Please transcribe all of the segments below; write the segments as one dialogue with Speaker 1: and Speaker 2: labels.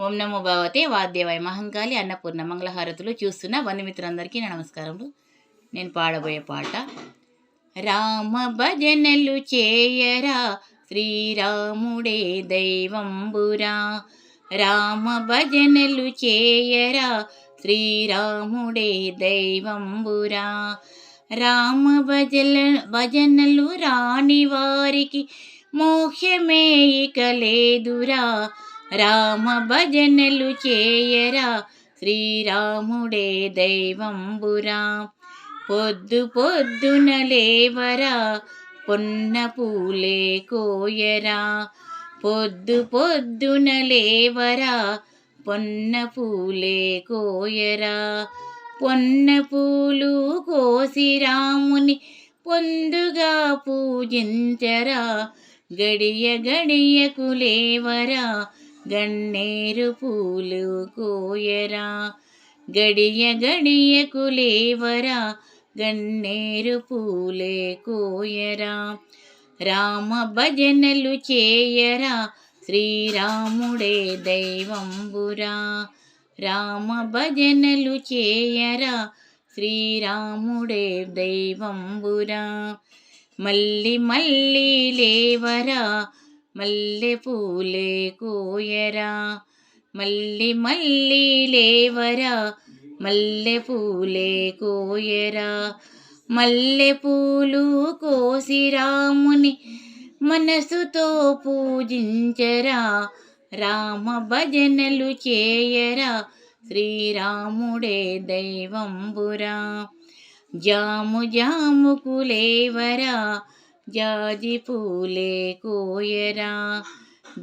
Speaker 1: ఓం నమో భగవతే వాద్యవాయ మహంకాళి అన్నపూర్ణ మంగళహారతులు చూస్తున్న బంధుమిత్రులందరికీ నా నమస్కారములు. నేను పాడబోయే పాట రామ భజనలు చేయరా శ్రీరాముడే దైవంబురా. రామ భజనలు చేయరా శ్రీరాముడే దైవంబురా. రామ భజన భజనలు రాని వారికి మోక్షమే ఇక లేదురా. రామ భజనలు చేయరా? శ్రీరాముడే దైవంబురా. పొద్దు పొద్దున లేవరా? పొన్న పూలే కోయరా. పొద్దు పొద్దున లేవరా? పొన్న పూలే కోయరా. పొన్న పూలు కోసి రాముని పొందుగా పూజించరా? గడియ గడియకు లేవరా? గన్నేరు పూలు కోయరా గడియ గడియ కులేవరా గన్నేరు పూలే కోయరా రామ భజనలు చేయరా శ్రీరాముడే దైవంబురా రామ భజనలు చేయరా శ్రీరాముడే దైవంబురా మళ్ళీ మళ్ళీ లేవరా మల్లె పూలే కోయరా మల్లి మల్లి లేవరా మల్లె పూలే కోయరా మల్లె పూలు కోసి రాముని మనసుతో పూజించరా రామ భజనలు చేయరా శ్రీరాముడే దైవంబురా జాము జాముకు లేవరా జాజి పూలే కోయరా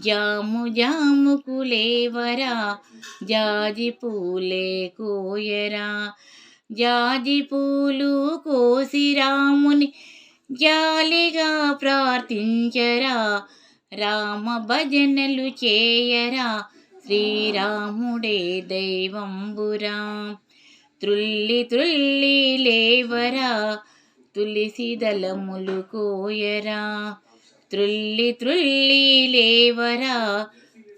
Speaker 1: జాము జాముకు లేవరా జాజి పూలే కోయరా జాజి పూలు కోసి రాముని జాలిగా ప్రార్థించరా రామ భజనలు చేయరా శ్రీరాముడే దైవంబురా త్రుల్లి త్రుల్లి లేవరా తులసి దళములు కోయరా. త్రుల్లి త్రుల్లి లేవరా.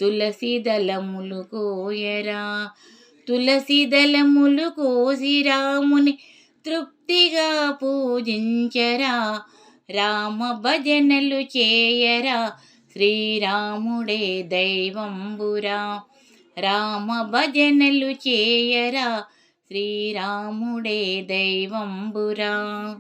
Speaker 1: తులసి దళములు కోయరా. తులసి దళములు కోసి రాముని తృప్తిగా పూజించరా. రామ భజనలు చేయరా. శ్రీరాముడే దైవంబురా. రామ భజనలు చేయరా. శ్రీరాముడే దైవంబురా.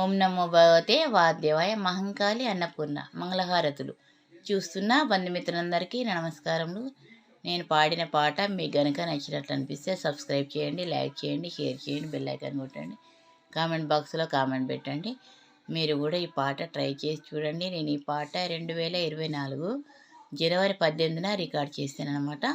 Speaker 1: ఓం నమో భగవతే వాద్యవాయ మహంకాళి అన్నపూర్ణ మంగళహారతులు. చూస్తున్న బంధుమిత్రులందరికీ నమస్కారములు. నేను పాడిన పాట మీకు గనుక నచ్చినట్లు అనిపిస్తే సబ్స్క్రైబ్ చేయండి లైక్ చేయండి షేర్ చేయండి బెల్ ఐకాన్ కొట్టండి. కామెంట్ బాక్స్లో కామెంట్ పెట్టండి. మీరు కూడా ఈ పాట ట్రై చేసి చూడండి. నేను ఈ పాట రెండు వేల ఇరవై నాలుగు జనవరి పద్దెనిమిదిన రికార్డ్ చేశాను అనమాట